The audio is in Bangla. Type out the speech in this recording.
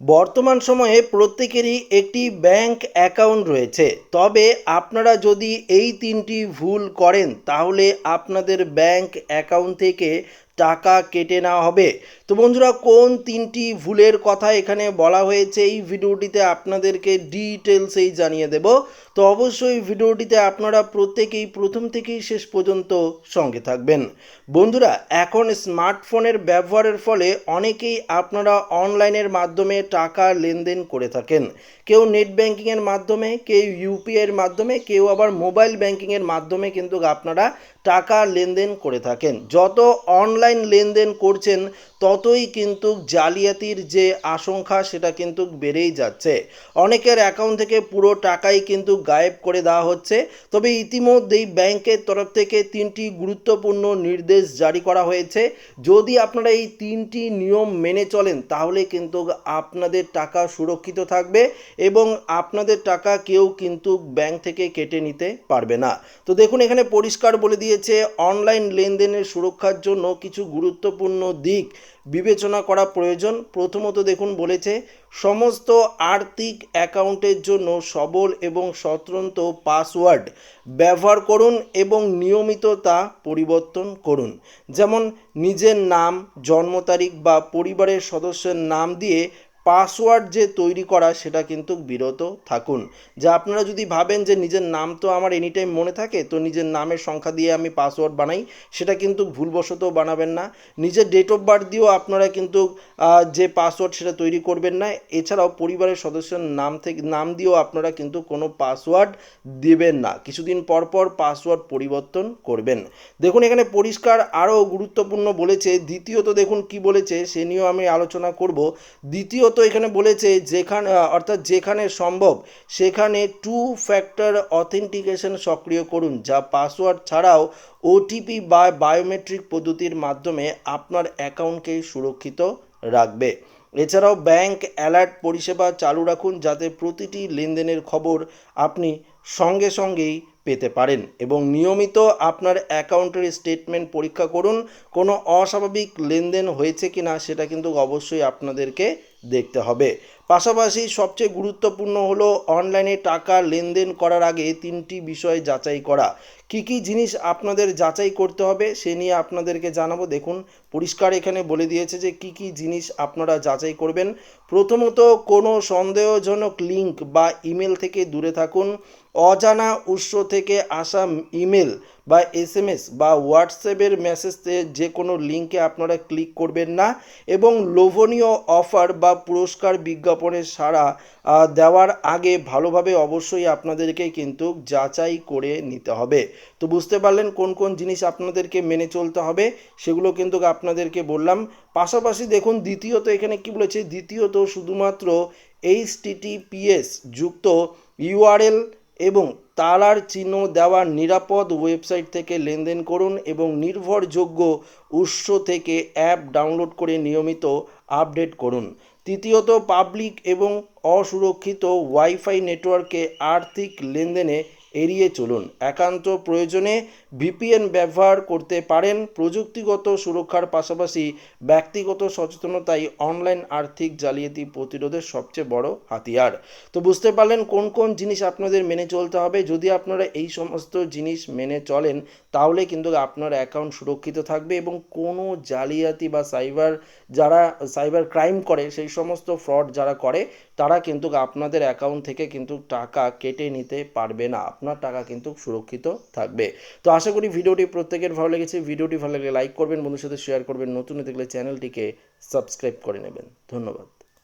বর্তমান সময়ে প্রত্যেকেরই একটি ব্যাংক অ্যাকাউন্ট রয়েছে। তবে আপনারা যদি এই তিনটি ভুল করেন, তাহলে আপনাদের ব্যাংক অ্যাকাউন্ট থেকে টাকা কেটে নেওয়া হবে। তো বন্ধুরা, কোন তিনটি ভুলের কথা এখানে বলা হয়েছে এই ভিডিওটিতে আপনাদেরকে ডিটেলসেই জানিয়ে দেব। তো অবশ্যই ভিডিওটিতে আপনারা প্রত্যেকেই প্রথম থেকেই শেষ পর্যন্ত সঙ্গে থাকবেন। বন্ধুরা, এখন স্মার্টফোনের ব্যবহারের ফলে অনেকেই আপনারা অনলাইনের মাধ্যমে টাকা লেনদেন করে থাকেন। কেউ নেট ব্যাংকিংয়ের মাধ্যমে, কেউ ইউপিআইয়ের মাধ্যমে, কেউ আবার মোবাইল ব্যাংকিংয়ের মাধ্যমে কিন্তু আপনারা টাকা লেনদেন করে থাকেন। যত অনলাইন লেনদেন করছেন, ততই কিন্তু জালিয়াতির যে আশঙ্কা, সেটা কিন্তু বেড়েই যাচ্ছে। অনেকের অ্যাকাউন্ট থেকে পুরো টাকাই কিন্তু গায়েব করে দেওয়া হচ্ছে। তবে ইতিমধ্যেই ব্যাংকের তরফ থেকে তিনটি গুরুত্বপূর্ণ নির্দেশ জারি করা হয়েছে। যদি আপনারা এই তিনটি নিয়ম মেনে চলেন, তাহলে কিন্তু আপনাদের টাকা সুরক্ষিত থাকবে এবং আপনাদের টাকা কেউ কিন্তু ব্যাংক থেকে কেটে নিতে পারবে না। তো দেখুন, এখানে পরিষ্কার বলে দিয়েছে অনলাইন লেনদেনের সুরক্ষার জন্য কিছু গুরুত্বপূর্ণ দিক বিবেচনা করা প্রয়োজন। প্রথমত দেখুন, বলেছে, সমস্ত আর্থিক অ্যাকাউন্টের জন্য সবল এবং স্বতন্ত্র পাসওয়ার্ড ব্যবহার করুন এবং নিয়মিত তা পরিবর্তন করুন। যেমন, নিজের নাম, জন্ম তারিখ বা পরিবারের সদস্যের নাম দিয়ে পাসওয়ার্ড যে তৈরি করা, সেটা কিন্তু বিরত থাকুন। যা আপনারা যদি ভাবেন যে নিজের নাম তো আমার এনি টাইম মনে থাকে, তো নিজের নামের সংখ্যা দিয়ে আমি পাসওয়ার্ড বানাই, সেটা কিন্তু ভুলবশত বানাবেন না। নিজের ডেট অফ বার্থ দিয়েও আপনারা কিন্তু যে পাসওয়ার্ড সেটা তৈরি করবেন না। এছাড়াও পরিবারের সদস্যের নাম থেকে, নাম দিয়েও আপনারা কিন্তু কোনো পাসওয়ার্ড দেবেন না। কিছুদিন পর পর পাসওয়ার্ড পরিবর্তন করবেন। দেখুন, এখানে পরিষ্কার আরও গুরুত্বপূর্ণ বলেছে। দ্বিতীয়ত দেখুন কি বলেছে, সে নিয়েও আমি আলোচনা করব। দ্বিতীয়ত এখানে বলেছে যেখানে, অর্থাৎ যেখানে সম্ভব সেখানে টু ফ্যাক্টর অথেন্টিকেশন সক্রিয় করুন, যা পাসওয়ার্ড ছাড়াও ওটিপি বা বায়োমেট্রিক পদ্ধতির মাধ্যমে আপনার অ্যাকাউন্টকে সুরক্ষিত রাখবে। এছাড়াও ব্যাংক অ্যালার্ট পরিষেবা চালু রাখুন, যাতে প্রতিটি লেনদেনের খবর আপনি সঙ্গে সঙ্গেই পেতে পারেন এবং নিয়মিত আপনার অ্যাকাউন্টের স্টেটমেন্ট পরীক্ষা করুন। কোনো অস্বাভাবিক লেনদেন হয়েছে কি না সেটা কিন্তু অবশ্যই আপনাদেরকে দেখতে হবে। পাশাপাশি সবচেয়ে গুরুত্বপূর্ণ হলো অনলাইনে টাকা লেনদেন করার আগে তিনটি বিষয় যাচাই করা। কি কি জিনিস আপনাদের যাচাই করতে হবে সে নিয়ে আপনাদেরকে জানাব। দেখুন, পরিষ্কার এখানে বলে দিয়েছে যে কি কি জিনিস আপনারা যাচাই করবেন। প্রথমত, কোনো সন্দেহজনক লিঙ্ক বা ইমেল থেকে দূরে থাকুন। অজানা উৎস থেকে আসা ইমেল বা এস এম এস বা হোয়াটসঅ্যাপের মেসেজে যে কোনো লিঙ্কে আপনারা ক্লিক করবেন না এবং লোভনীয় অফার বা পুরস্কার বিজ্ঞাপনের আহ, দেওয়ার আগে ভালোভাবে অবশ্যই আপনাদেরকে কিন্তু যাচাই করে নিতে হবে। তো বুঝতে পারলেন কোন কোন জিনিস আপনাদেরকে মেনে চলতে হবে সেগুলো কিন্তু আপনাদেরকে বললাম। পাশাপাশি দেখুন দ্বিতীয়ত এখানে কি বলেছে? দ্বিতীয়ত শুধুমাত্র এইচ টিটিপিএস যুক্ত ইউআরএল এবং তালার চিহ্ন দেওয়া নিরাপদ ওয়েবসাইট থেকে লেনদেন করুন এবং নির্ভরযোগ্য উৎস থেকে অ্যাপ ডাউনলোড করে নিয়মিত আপডেট করুন। তৃতীয়ত, পাবলিক এবং অসুরক্ষিত ওয়াইফাই নেটওয়ার্কে আর্থিক লেনদেনে এড়িয়ে চলুন। একান্ত প্রয়োজনে ভিপিএন ব্যবহার করতে পারেন প্রযুক্তিগত সুরক্ষার পাশাপাশি ব্যক্তিগত সচেতনতাই অনলাইন আর্থিক জালিয়াতি প্রতিরোধের সবচেয়ে বড় হাতিয়ার। তো বুঝতে পারলেন কোন কোন জিনিস আপনাদের মেনে চলতে হবে। যদি আপনারা এই সমস্ত জিনিস মেনে চলেন, তাহলে কিন্তু আপনার অ্যাকাউন্ট সুরক্ষিত থাকবে এবং কোনো জালিয়াতি বা সাইবার যারা, সাইবার ক্রাইম করে, সেই সমস্ত ফ্রড যারা করে, তারা কিন্তু আপনাদের অ্যাকাউন্ট থেকে কিন্তু টাকা কেটে নিতে পারবে না। আপনার টাকা কিন্তু সুরক্ষিত থাকবে। তো আশা করি ভিডিওটি প্রত্যেকের ভালো লেগেছে। ভিডিওটি ভালো লাগলে লাইক করবেন বন্ধুর সাথে শেয়ার করবেন। নতুন দেখলে চ্যানেলটিকে সাবস্ক্রাইব করে নেবেন। ধন্যবাদ।